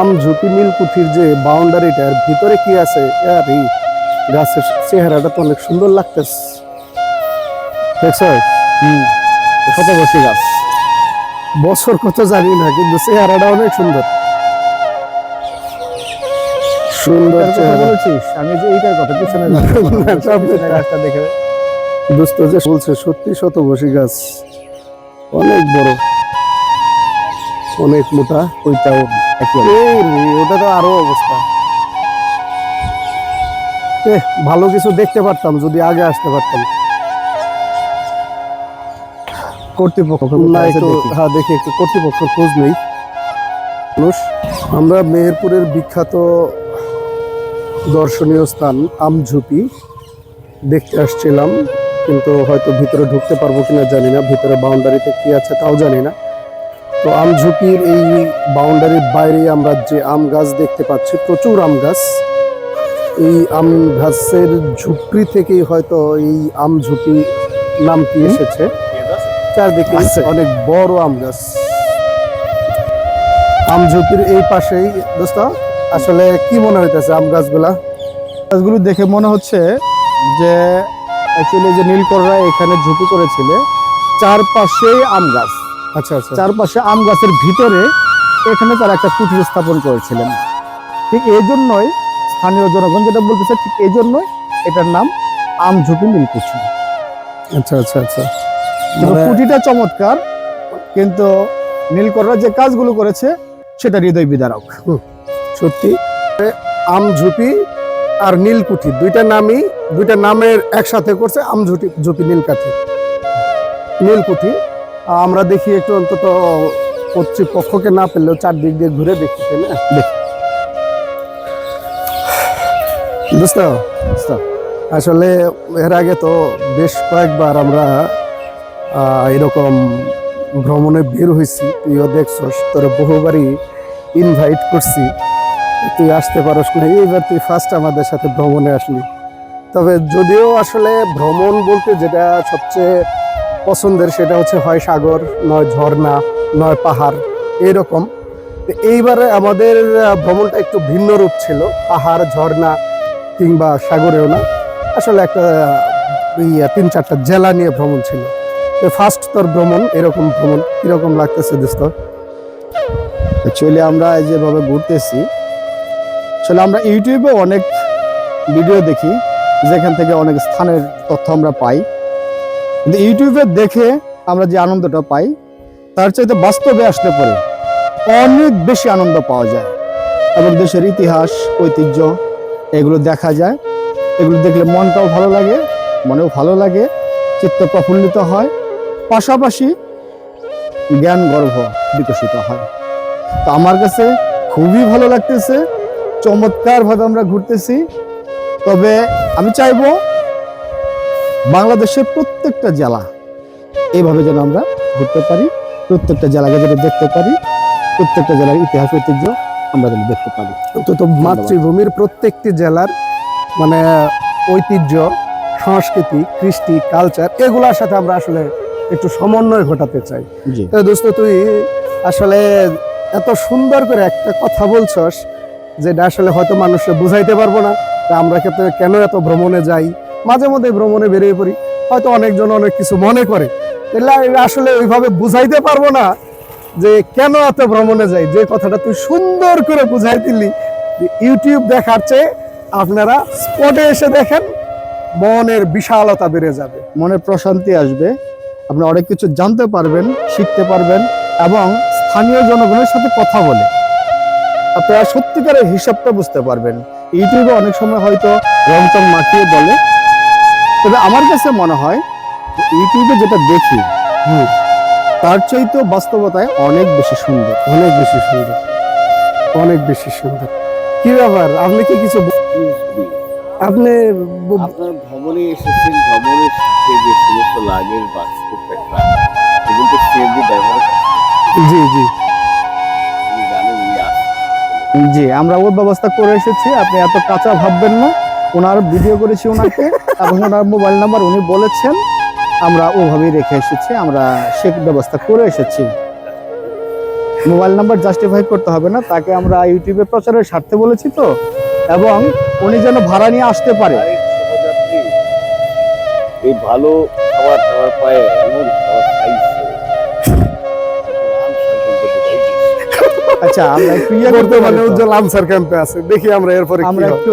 আম ঝুপি নীলকুঠির যে বাউন্ডারিটার ভিতরে কি আছে? আর এই গাছের চেহারাটা তো অনেক সুন্দর লাগতেছে। দেখছ? হুম। শতবর্ষী গাছ? বছর কত জানি না কিন্তু চেহারাটা অনেক সুন্দর। সুন্দর চেহারা। বলেছিস? আমি যে এইটার কথা পিছনে গাছটা দেখে। দোস্ত যে বলছে সত্যি শতবর্ষী গাছ। অনেক বড়। অনেক মোটা ওইটাও ওটা তো আরও অবস্থা। ভালো কিছু দেখতে পারতাম যদি আগে আসতে পারতাম। কর্তৃপক্ষ না একটু হ্যাঁ দেখি একটু কর্তৃপক্ষের খোঁজ নেই। মানুষ আমরা মেহেরপুরের বিখ্যাত দর্শনীয় স্থান আমঝুপি। দেখতে আসছিলাম কিন্তু হয়তো ভিতরে ঢুকতে পারব কিনা জানি না ভিতরে বাউন্ডারিতে কি আছে তাও জানি না। তো আম ঝুঁকির এই বাউন্ডারির বাইরে আমরা যে আম গাছ দেখতে পাচ্ছি প্রচুর আম গাছ। এই আম গাছের ঝুপড়ি থেকেই হয়তো এই আমঝুপি নামটি এসেছে। চারদিকে আছে। অনেক বড় আম গাছ। আম ঝুপির এই পাশেই দোস্ত আসলে কি মনে হইতেছে আম গাছগুলা? গাছগুলো দেখে মনে হচ্ছে যে অ্যাকচুয়ালি যে নীলকররা এখানে ঝুঁকি করেছিল চারপাশেই আম গাছ। আচ্ছা আচ্ছা। চারপাশে আম গাছের ভিতরে এখানে তারা একটা কুটির স্থাপন করেছিলেন। ঠিক এই জন্যই স্থানীয় জনগণ যেটা বলতেছে ঠিক এই জন্যই এটার নাম আম ঝুঁকি নীলকুঠি। আচ্ছা আচ্ছা আচ্ছা। মানে- কুঠিটা চমৎকার কিন্তু নীলকররা যে কাজগুলো করেছে সেটা হৃদয় বিদারক। সত্যি। আম ঝুপি আর নীলকুঠি দুইটা নামই দুইটা নামের একসাথে করছে আম ঝুটি ঝুপি নীলকাঠি। নীলকুঠি আমরা দেখি একটু অন্তত কর্তৃপক্ষকে না পেলেও চারদিক দিয়ে ঘুরে দেখি তাই না দেখি। বুঝতে? আসলে এর আগে তো বেশ কয়েকবার আমরা এরকম ভ্রমণে বের হয়েছি তুইও দেখছস তোর বহুবারই ইনভাইট করছি তুই আসতে পারস না এইবার তুই ফার্স্ট আমাদের সাথে ভ্রমণে আসলি তবে যদিও আসলে ভ্রমণ বলতে যেটা সবচেয়ে পছন্দের সেটা হচ্ছে হয় সাগর, নয় ঝর্ণা, নয় পাহাড় এইরকম তো এইবারে আমাদের ভ্রমণটা একটু ভিন্ন রূপ ছিল। পাহাড়, ঝর্ণা কিংবা সাগরেও না। আসলে একটা ইয়া, তিন চারটা জেলা নিয়ে ভ্রমণ ছিল। তো ফার্স্ট তোর ভ্রমণ, এরকম ভ্রমণ কীরকম লাগতেছে দোস্ত? অ্যাকচুয়ালি আমরা যেভাবে ঘুরতেছি, আসলে আমরা ইউটিউবে অনেক ভিডিও দেখি, যেখান থেকে অনেক স্থানের তথ্য আমরা পাই। কিন্তু ইউটিউবে দেখে আমরা যে আনন্দটা পাই, তার চাইতে বাস্তবে আসতে পরে অনেক বেশি আনন্দ পাওয়া যায়। এবং দেশের ইতিহাস, ঐতিহ্য, এগুলো দেখা যায়। এগুলো দেখলে মনটাও ভালো লাগে, মনেও ভালো লাগে, চিত্ত প্রফুল্লিত হয়। পাশাপাশি জ্ঞান গর্ভ বিকশিত হয়। তো আমার কাছে খুবই ভালো লাগতেছে চমৎকার ভাবে আমরা ঘুরতেছি। তবে আমি চাইব বাংলাদেশের প্রত্যেকটা জেলা এইভাবে যেন আমরা ঘুরতে পারি প্রত্যেকটা জেলাকে যেন দেখতে পারি প্রত্যেকটা জেলার ইতিহাস ঐতিহ্য আমরা যেন দেখতে পারি। অন্তত মাতৃভূমির প্রত্যেকটি জেলার মানে ঐতিহ্য সংস্কৃতি কৃষ্টি কালচার এগুলোর সাথে আমরা আসলে একটু সমন্বয় ঘটাতে চাই। তো দোস্ত তুই আসলে এত সুন্দর করে একটা কথা বলছস যেটা আসলে হয়তো মানুষকে বুঝাইতে পারব না তা আমরা ক্ষেত্রে কেন এত ভ্রমণে যাই? মাঝে মধ্যে ভ্রমণে বেরিয়ে পড়ি। হয়তো অনেকজন অনেক কিছু মনে করে। আসলে ওইভাবে বুঝাইতে পারব না যে কেন এত ভ্রমণে যাই। যে কথাটা তুই সুন্দর করে বুঝাই দিলি ইউটিউব দেখার চেয়ে আপনারা স্পটে এসে দেখেন, মনের বিশালতা বেড়ে যাবে। মনে প্রশান্তি আসবে। আপনি অনেক কিছু জানতে পারবেন, শিখতে পারবেন এবং স্থানীয় জনগণের সাথে কথা বলে আপনারা সত্যিকারের হিসাবটা বুঝতে পারবেন। ইউটিউবে অনেক সময় হয়তো রংচং মাখিয়ে বলে তবে আমার কাছে মনে হয় ইউটিউবে যেটা দেখি হুম। তার চাইতেও বাস্তবতায় অনেক বেশি সুন্দর। অনেক বেশি সুন্দর। অনেক বেশি সুন্দর। কি ব্যাপার? আপনি কি কিছু আপনি আপনার ভ্রমণে এসেছেন ভ্রমণের সাথে যে সমস্ত লাগের বা প্রত্যেকটা সেগুলো তো সিএনজি ব্যবহার জি জি। জানেন জি আমরা ওর ব্যবস্থা করে এসেছি আপনি এত কাঁচা ভাববেন না। ওনার ভিডিও করেছি ওনাকে এবং ওনার মোবাইল নাম্বার উনি বলেছেন আমরা ওভাবেই রেখে এসেছি আমরা সে ব্যবস্থা করে এসেছি। মোবাইল নাম্বার জাস্টিফাই করতে হবে না তাকে আমরা ইউটিউবে প্রচারের স্বার্থে বলেছি তো এবং উনি যেন ভাড়া নিয়ে আসতে পারে। এই ভালো খাবার খাবার পায়ে এমন আচ্ছা আমরা একটু ইয়ে করতে পারি উজ্জ্বল আনসার ক্যাম্পে আছে দেখি আমরা এরপরে আমরা একটু